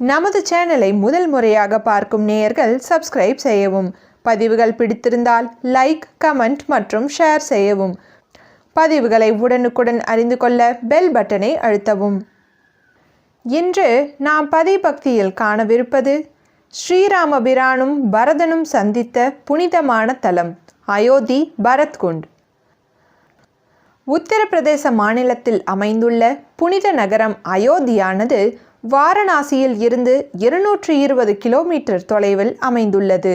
நமது சேனலை முதல் முறையாக பார்க்கும் நேயர்கள் சப்ஸ்கிரைப் செய்யவும் பதிவுகள் பிடித்திருந்தால் லைக் கமெண்ட் மற்றும் ஷேர் செய்யவும். பதிவுகளை உடனுக்குடன் அறிந்து கொள்ள பெல் பட்டனை அழுத்தவும். இன்று நாம் பதிபக்தியில் காணவிருப்பது ஸ்ரீராமபிரானும் பரதனும் சந்தித்த புனிதமான தலம் அயோத்தி பரத்குண்ட். உத்தரப்பிரதேச மாநிலத்தில் அமைந்துள்ள புனித நகரம் அயோத்தியானது வாரணாசியில் இருந்து இருநூற்றி இருபது கிலோமீட்டர் தொலைவில் அமைந்துள்ளது.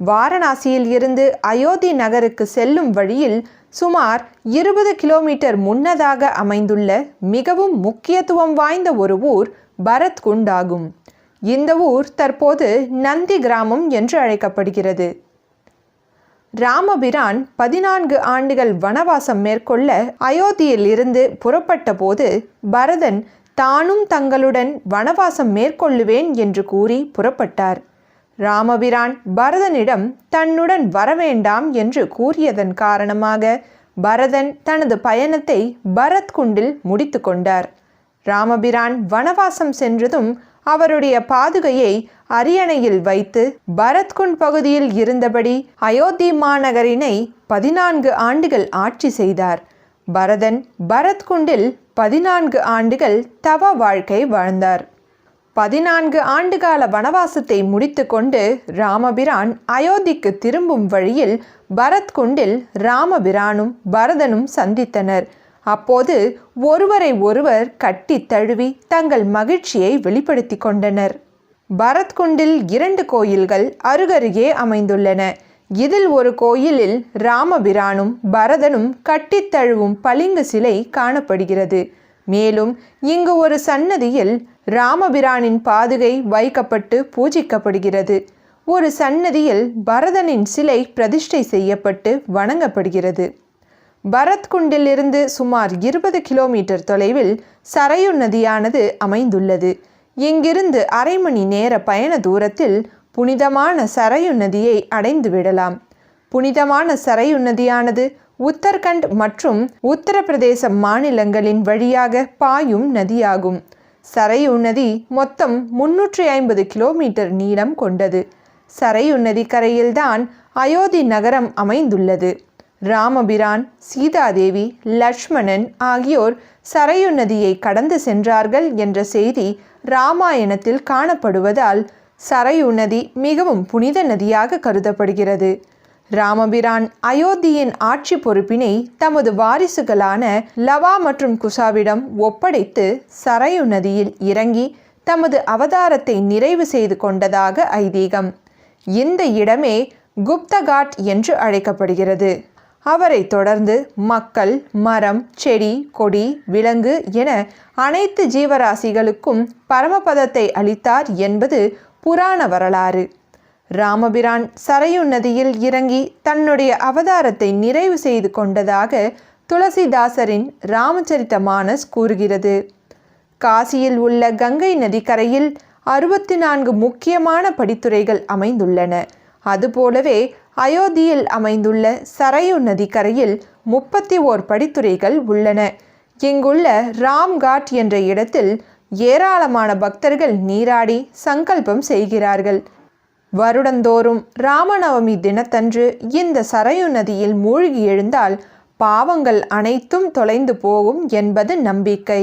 வாரணாசியில் இருந்து அயோத்தி நகருக்கு செல்லும் வழியில் சுமார் இருபது கிலோமீட்டர் முன்னதாக அமைந்துள்ள மிகவும் முக்கியத்துவம் வாய்ந்த ஒரு ஊர் பரத்குண்ட் ஆகும் இந்த ஊர் தற்போது நந்தி கிராமம் என்று அழைக்கப்படுகிறது. ராமபிரான் பதினான்கு ஆண்டுகள் வனவாசம் மேற்கொள்ள அயோத்தியில் இருந்து புறப்பட்ட போது பரதன் தானும் தங்களுடன் வனவாசம் மேற்கொள்ளுவேன் என்று கூறி புறப்பட்டார். ராமபிரான் பரதனிடம் தன்னுடன் வரவேண்டாம் என்று கூறியதன் காரணமாக பரதன் தனது பயணத்தை பரத்குண்டில் முடித்து கொண்டார். ராமபிரான் வனவாசம் சென்றதும் அவருடைய பாதுகையை அரியணையில் வைத்து பரத்குண்ட் பகுதியில் இருந்தபடி அயோத்தி மாநகரினை பதினான்கு ஆண்டுகள் ஆட்சி செய்தார். பரதன் பரத்குண்டில் பதினான்கு ஆண்டுகள் தவ வாழ்க்கை வாழ்ந்தார். பதினான்கு ஆண்டுகால வனவாசத்தை முடித்துக்கொண்டு ராமபிரான் அயோத்திக்கு திரும்பும் வழியில் பரத்குண்டில் ராமபிரானும் பரதனும் சந்தித்தனர். அப்போது ஒருவரை ஒருவர் கட்டி தழுவி தங்கள் மகிழ்ச்சியை வெளிப்படுத்தி கொண்டனர். பரத்குண்டில் இரண்டு கோயில்கள் அருகருகே அமைந்துள்ளன. இதில் ஒரு கோயிலில் ராமபிரானும் பரதனும் கட்டித்தழுவும் பளிங்கு சிலை காணப்படுகிறது. மேலும் இங்கு ஒரு சன்னதியில் ராமபிரானின் பாதுகை வைக்கப்பட்டு பூஜிக்கப்படுகிறது. ஒரு சன்னதியில் பரதனின் சிலை பிரதிஷ்டை செய்யப்பட்டு வணங்கப்படுகிறது. பரத்குண்டிலிருந்து சுமார் இருபது கிலோமீட்டர் தொலைவில் சரையு நதியானது அமைந்துள்ளது. இங்கிருந்து அரை மணி நேர பயண தூரத்தில் புனிதமான சரையு நதியை அடைந்து விடலாம். புனிதமான சரையு நதியானது உத்தரகண்ட் மற்றும் உத்தரப்பிரதேச மாநிலங்களின் வழியாக பாயும் நதியாகும். சரையு நதி மொத்தம் முன்னூற்றி ஐம்பது கிலோமீட்டர் நீளம் கொண்டது. சரையு நதிக்கரையில்தான் அயோத்தி நகரம் அமைந்துள்ளது. ராமபிரான் சீதாதேவி லக்ஷ்மணன் ஆகியோர் சரையு நதியை கடந்து சென்றார்கள் என்ற செய்தி ராமாயணத்தில் காணப்படுவதால் சரையு நதி மிகவும் புனித நதியாக கருதப்படுகிறது. ராமபிரான் அயோத்தியின் ஆட்சி பொறுப்பினை தமது வாரிசுகளான லவா மற்றும் குசாவிடம் ஒப்படைத்து சரையு நதியில் இறங்கி தமது அவதாரத்தை நிறைவு செய்து கொண்டதாக ஐதீகம். இந்த இடமே குப்தகாட் என்று அழைக்கப்படுகிறது. அவரை தொடர்ந்து மக்கள் மரம் செடி கொடி விலங்கு என அனைத்து ஜீவராசிகளுக்கும் பரமபதத்தை அளித்தார் என்பது புராண வரலாறு. ராமபிரான் சரையு நதியில் இறங்கி தன்னுடைய அவதாரத்தை நிறைவு செய்து கொண்டதாக துளசிதாசரின் ராமச்சரித்த மானஸ் கூறுகிறது. காசியில் உள்ள கங்கை நதிக்கரையில் அறுபத்தி நான்கு முக்கியமான படித்துறைகள் அமைந்துள்ளன. அதுபோலவே அயோத்தியில் அமைந்துள்ள சரையு நதிக்கரையில் முப்பத்தி ஓர் படித்துறைகள் உள்ளன. இங்குள்ள ராம்காட் என்ற இடத்தில் ஏராளமான பக்தர்கள் நீராடி சங்கல்பம் செய்கிறார்கள். வருடந்தோறும் ராமநவமி தினத்தன்று இந்த சரையு நதியில் மூழ்கி எழுந்தால் பாவங்கள் அனைத்தும் தொலைந்து போகும் என்பது நம்பிக்கை.